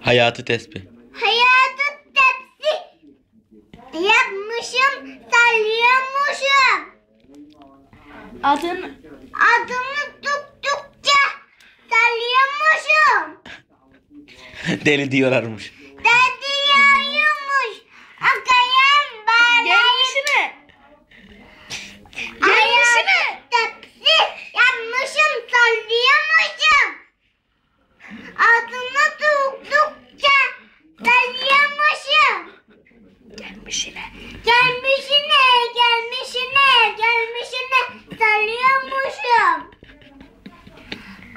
Hayatı tesbih. Hayatı tepsi yapmışım, sallıyormuşum. Adın Adımı tuttukça sallıyormuşum. Deli diyorlarmış. Dedi yağıyormuş. Akayım bağlayıp gelmişine. hayatı tepsi yapmışım, sallıyormuşum. Adımı tuttukça sallıyormuşum. Gelmişine. Gelmişine, gelmişine, gelmişine sarıyormuşum.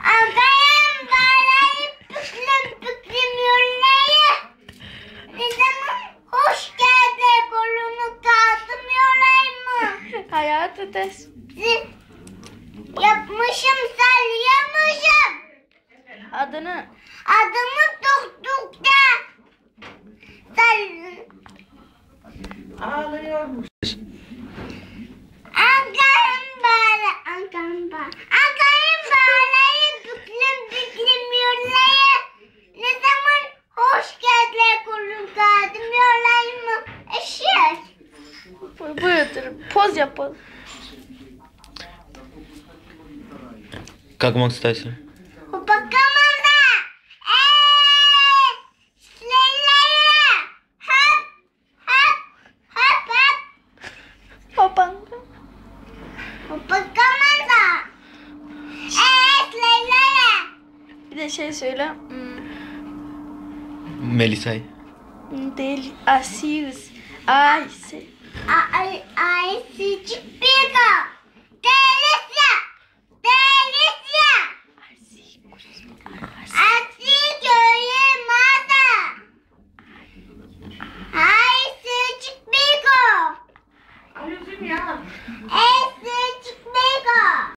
Agayım bağlayıp büklüm büklüm yollayı. Ne zaman hoş geldi kolunu kaldım yolayım Hayatı test. mı? Yapmışım sarıyormuşum. Adını Adımı tuttukça sal... Ankara'm bağlı, Ankara'm bağlı. Ankara'm bağlayı, büklüm büklüm yollayı. Ne zaman hoş geldin kulum kaldım yollayı mı? Eşek. bu- buyurdur. Poz yapalım. Kalkmak istersin. Bakamam şey söyle. Hmm. Melisa'yı. Deli. Asius. Ay. Se. Ay. Ay. Cipika. Delisa. Delisa. Asi köye mada. Ay. Cipika. Yüzüm ya. Esi.